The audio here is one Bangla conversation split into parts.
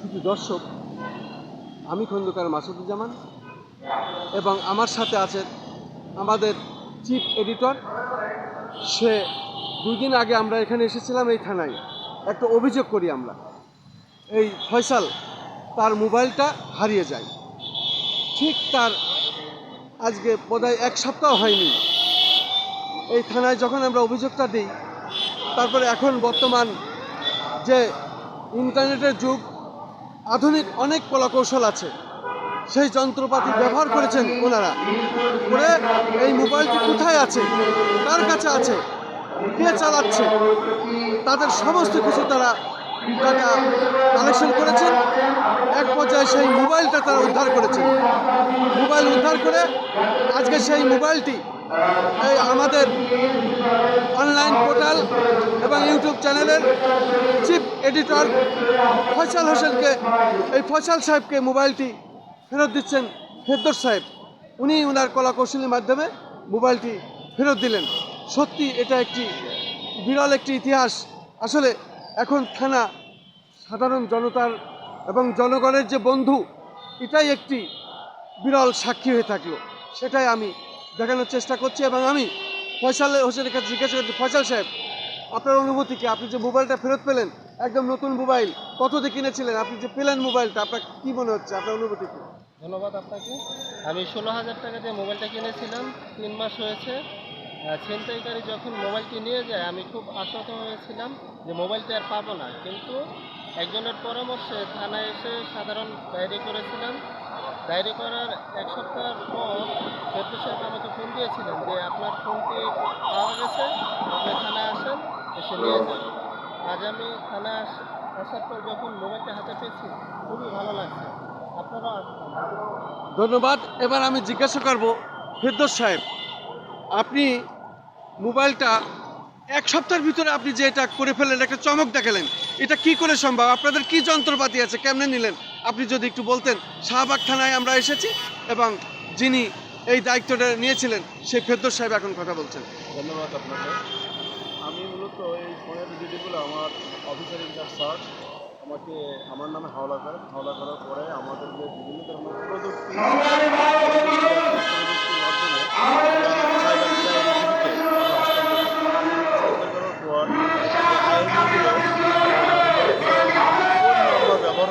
শুধু দর্শক, আমি খন্দকার মাসুদুজ্জামান এবং আমার সাথে আছে আমাদের চিফ এডিটর। সে দুই দিন আগে আমরা এখানে এসেছিলাম এই থানায়। একটা অভিযোগ করি আমরা, এই ফয়সাল তার মোবাইলটা হারিয়ে যায়। ঠিক তার আজকে বোধহয় এক সপ্তাহ হয়নি। এই থানায় যখন আমরা অভিযোগটা দিই, তারপরে এখন বর্তমান যে ইন্টারনেটের যুগ আধুনিক অনেক কলাকৌশল আছে। সেই যন্ত্রপাতি ব্যবহার করেছেন ওনারা। করে এই মোবাইলটি কোথায় আছে? কার কাছে আছে? কে চালাচ্ছে? তাদের সমস্ত কিছু তারা টাকা কালেকশন করেছেন। এক পর্যায়ে সেই মোবাইলটা তারা উদ্ধার করেছেন। উদ্ধার করে আজকে সেই মোবাইলটি, এই আমাদের অনলাইন পোর্টাল এবং ইউটিউব চ্যানেলের চিফ এডিটর ফয়সাল হোসেনকে, এই ফয়সাল সাহেবকে মোবাইলটি ফেরত দিচ্ছেন ফেরদোস সাহেব। উনি ওনার কলা কৌশলের মাধ্যমে মোবাইলটি ফেরত দিলেন। সত্যি এটা একটি বিরল একটি ইতিহাস। আসলে এখন থানা সাধারণ জনতার এবং জনগণের যে বন্ধু, এটাই একটি বিরল সাক্ষী হয়ে থাকল। সেটাই আমি দেখানোর চেষ্টা করছি এবং আমি ফয়সাল হোসেনের কাছে জিজ্ঞাসা করছি, ফয়সাল সাহেব, আপনার অনুভূতি কি? আপনি যে মোবাইলটা ফেরত পেলেন, একদম নতুন মোবাইল, কত দিয়ে কিনেছিলেন? আপনি যে পেলেন মোবাইলটা, আপনার কি মনে হচ্ছে? আপনার অনুভূতি কি? ধন্যবাদ আপনাকে। আমি ষোলো হাজার টাকা দিয়ে মোবাইলটা কিনেছিলাম, তিন মাস হয়েছে। ছিনতাইকারী যখন মোবাইলটি নিয়ে যায়, আমি খুব আশাহত হয়েছিলাম যে মোবাইলটি আর পাবো না। কিন্তু একজনের পরামর্শে থানায় এসে সাধারণ ডায়েরি করেছিলাম ডায়েরি করার এক সপ্তাহ পর ফেরদৌস সাহেব আমাকে ফোন দিয়েছিলেন যে, আপনার ফোনটি পাওয়া গেছে, আপনি থানায় আসেন, এসে নিয়ে যান। আজ আমি থানায় আস- আসার পর যখন মোবাইলটা হাতে পেয়েছি, খুবই ভালো লাগছে। আসবেন। ধন্যবাদ। এবার আমি জিজ্ঞাসা করব ফেরদোস সাহেব, আপনি মোবাইলটা এক সপ্তাহের ভিতরে আপনি যে এটা করে ফেললেন, একটা চমক দেখালেন, এটা কি করে সম্ভব? আপনাদের কি যন্ত্রপাতি আছে? কেমনে নিলেন? আপনি যদি একটু বলতেন, শাহবাগ থানায় আমরা এসেছি এবং যিনি এই দায়িত্বটা নিয়েছিলেন, সেই ফেরদোস সাহেব এখন কথা বলছেন। ধন্যবাদ আপনাকে। আমি মূলত এই ফোনের ভিডিওগুলো আমার অফিসার ইনচার্জ স্যার, আমাকে, আমার নামে হাওলা করেন হাওলা করার পরে আমাদের যে বিভিন্ন ধরনের প্রযুক্তি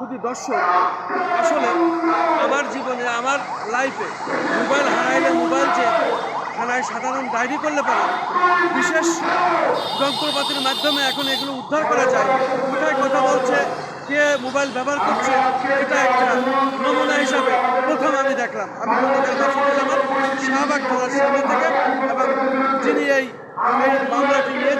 শুধু দর্শক। আসলে আমার জীবনে, আমার লাইফে মোবাইল হারাইলে মোবাইল যে থানায় সাধারণ ডায়েরি করলে পারে, বিশেষ যন্ত্রপাতির মাধ্যমে এখন এগুলো উদ্ধার করা যায়। কোথায় কথা বলছে, কে মোবাইল ব্যবহার করছে, এটা একটা নমুনা হিসাবে প্রথম আমি দেখলাম। আমি শাহবাগ থানার সামনে থেকে, এবং যিনি এই মামলাটি অভিযোগ